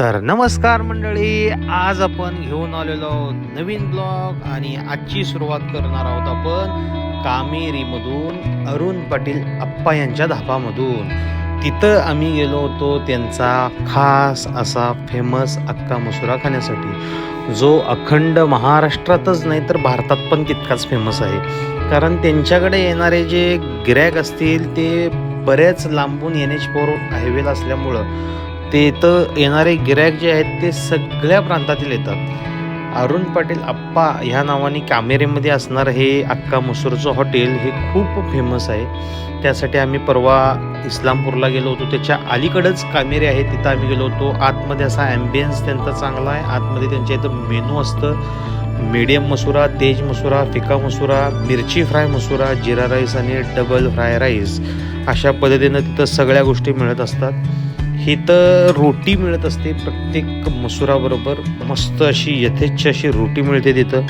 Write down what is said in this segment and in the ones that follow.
तर नमस्कार मंडळी आज आपण घेऊन आलेलो आहोत नवीन ब्लॉग आणि आजची सुरुवात करणार आहोत आपण कामेरीमधून अरुण पाटील अप्पा यांच्या धापामधून तिथं आम्ही गेलो होतो त्यांचा खास असा फेमस अक्का मसुरा खाण्यासाठी. जो अखंड महाराष्ट्रातच नाही तर भारतात पण तितकाच फेमस आहे. कारण त्यांच्याकडे येणारे जे गिरायक असतील ते बऱ्याच लांबून एन एच फोर हायवेला असल्यामुळं ते इथं येणारे गिरायक जे आहेत ते सगळ्या प्रांतातील येतात. अरुण पाटील आप्पा ह्या नावाने कामेरीमध्ये असणारं हे अक्का मसूरचं हॉटेल हे खूप फेमस आहे. त्यासाठी आम्ही परवा इस्लामपूरला गेलो होतो. त्याच्या अलीकडंच कामेरी आहे तिथं आम्ही गेलो होतो. आतमध्ये असा ॲम्बियन्स त्यांचा चांगला आहे. आतमध्ये त्यांच्या इथं मेनू असतं. मीडियम मसुरा तेज मसुरा फिका मसुरा मिरची फ्राय मसुरा जिरा राईस आणि डबल फ्राय राईस अशा पद्धतीनं तिथं सगळ्या गोष्टी मिळत असतात. इथं रोटी मिळत असते प्रत्येक मसुराबरोबर. मस्त अशी यथेच्छ अशी रोटी मिळते तिथं.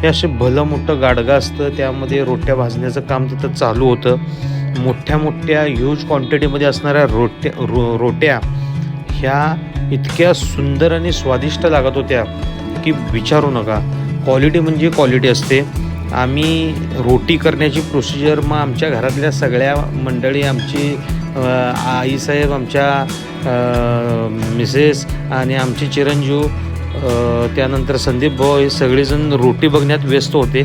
हे असे भलं मोठं गाडगं असतं त्यामध्ये रोट्या भाजण्याचं काम तिथं चालू होतं. मोठ्या मोठ्या ह्यूज क्वांटिटीमध्ये असणाऱ्या रोट्या रो रोट्या ह्या इतक्या सुंदर आणि स्वादिष्ट लागत होत्या की विचारू नका. क्वालिटी म्हणजे क्वालिटी असते. आम्ही रोटी करण्याची प्रोसिजर मग आमच्या घरातल्या सगळ्या मंडळी आमची आईसाहेब आमच्या मिसेस आणि आमचे चिरंजीव त्यानंतर संदीप भाऊ हे सगळेजण रोटी बघण्यात व्यस्त होते.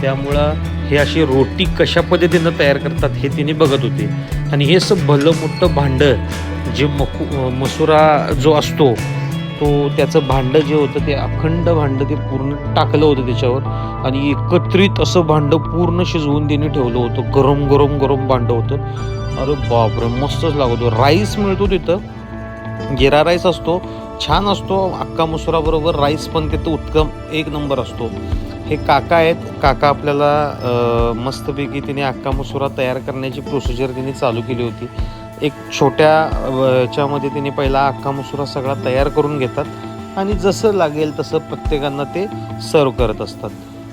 त्यामुळं हे अशी रोटी कशा पद्धतीनं तयार करतात हे तिने बघत होते. आणि हे सब भलं मोठं भांडं जे मकू मसुरा जो असतो तो त्याचं भांडं जे होतं ते अखंड भांडं ते पूर्ण टाकलं होतं त्याच्यावर आणि एकत्रित असं भांडं पूर्ण शिजवून तिने ठेवलं होतं. गरम गरम गरम भांडं होतं. अरे बापरे मस्तच लागतो. राईस मिळतो तिथं. गिरा राईस असतो छान असतो अक्का मसुराबरोबर राईस पण तिथं उत्तम एक नंबर असतो. हे काका आहेत काका आपल्याला मस्तपैकी तिने अक्का मसुरा तयार करण्याची प्रोसिजर तिने चालू केली होती. एक छोट्या याच्यामध्ये तिने पहिला अक्का मसुरा सगळा तयार करून घेतात आणि जसं लागेल तसं प्रत्येकांना ते सर्व करत असतात.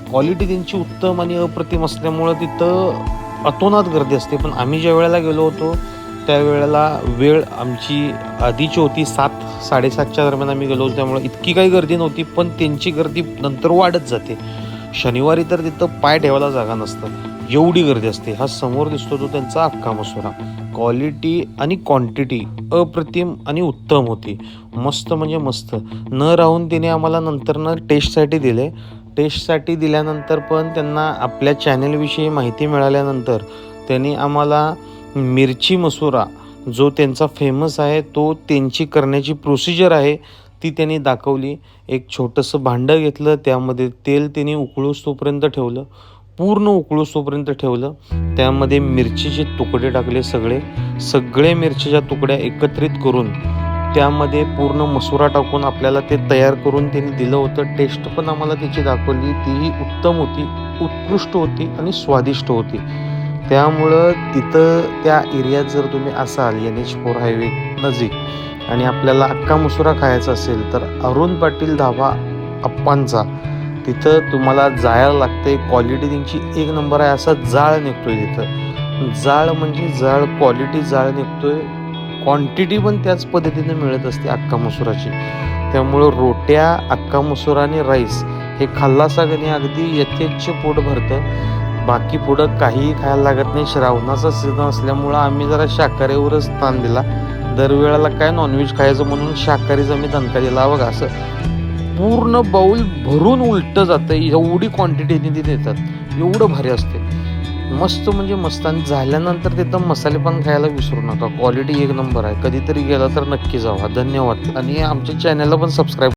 क्वालिटी त्यांची उत्तम आणि अप्रतिम असल्यामुळं तिथं अतोनात गर्दी असते. पण आम्ही ज्या वेळेला गेलो होतो त्यावेळेला वेळ आमची आधीची होती सात साडेसातच्या दरम्यान आम्ही गेलो होतो. त्यामुळे इतकी काही गर्दी नव्हती पण त्यांची गर्दी नंतर वाढत जाते. शनिवारी तर तिथं पाय ठेवायला जागा नसतं. एवढी गर्दी असते. हा समोर दिसतो तो त्यांचा अख्खा मसुरा. क्वालिटी आणि क्वांटिटी अप्रतिम आणि उत्तम होती. मस्त म्हणजे मस्त. न राहून तिने आम्हाला नंतरनं टेस्टसाठी दिले. टेस्टसाठी दिल्यानंतर पण त्यांना आपल्या चॅनेलविषयी माहिती मिळाल्यानंतर त्यांनी आम्हाला मिरची मसुरा जो त्यांचा फेमस आहे तो त्यांची करण्याची प्रोसिजर आहे ती त्यांनी दाखवली. एक छोटंसं भांडं घेतलं त्यामध्ये तेल त्यांनी उकळूस तोपर्यंत ठेवलं पूर्ण उकळूस तोपर्यंत ठेवलं. त्यामध्ये मिरचीचे तुकडे टाकले सगळे. सगळे मिरचीच्या तुकड्या एकत्रित करून त्यामध्ये पूर्ण मसुरा टाकून आपल्याला ते तयार करून त्यांनी दिलं होतं. टेस्ट पण आम्हाला त्याची दाखवली. तीही उत्तम होती उत्कृष्ट होती आणि स्वादिष्ट होती. त्यामुळं तिथं त्या एरियात जर तुम्ही असाल एन एच फोर हायवे नजीक आणि आपल्याला अक्का मसुरा खायचा असेल तर अरुण पाटील धाबा अप्पांचा. तिथं तुम्हाला जायला लागते क्वालिटी त्यांची एक नंबर आहे. असा जाळ निघतोय तिथं. जाळ म्हणजे जाळ. क्वालिटी जाळ निघतोय. क्वांटिटी पण त्याच पद्धतीने मिळत असते अक्का मसुराची. त्यामुळं रोट्या अक्का मसुरा आणि राईस हे खाल्लासा गणी अगदी यथेच्छ पोट भरतं. बाकी पुढं काहीही खायला लागत नाही. श्रावणाचा सीझन असल्यामुळं आम्ही जरा शाकाहारीवरच ताण दिला. दरवेळेला काय नॉनव्हेज खायचं म्हणून शाकाहारीचा मी दणका दिला. बघा असं पूर्ण बाऊल भरून उलटं जातं. एवढी क्वांटिटीने ते देतात. एवढं भारी असते. मस्त म्हणजे मस्त. आणि झाल्यानंतर तिथं मसाले पण खायला विसरू नका. क्वालिटी एक नंबर आहे. कधीतरी गेला तर नक्की जावा. धन्यवाद. आणि आमच्या चॅनलला पण सबस्क्राईब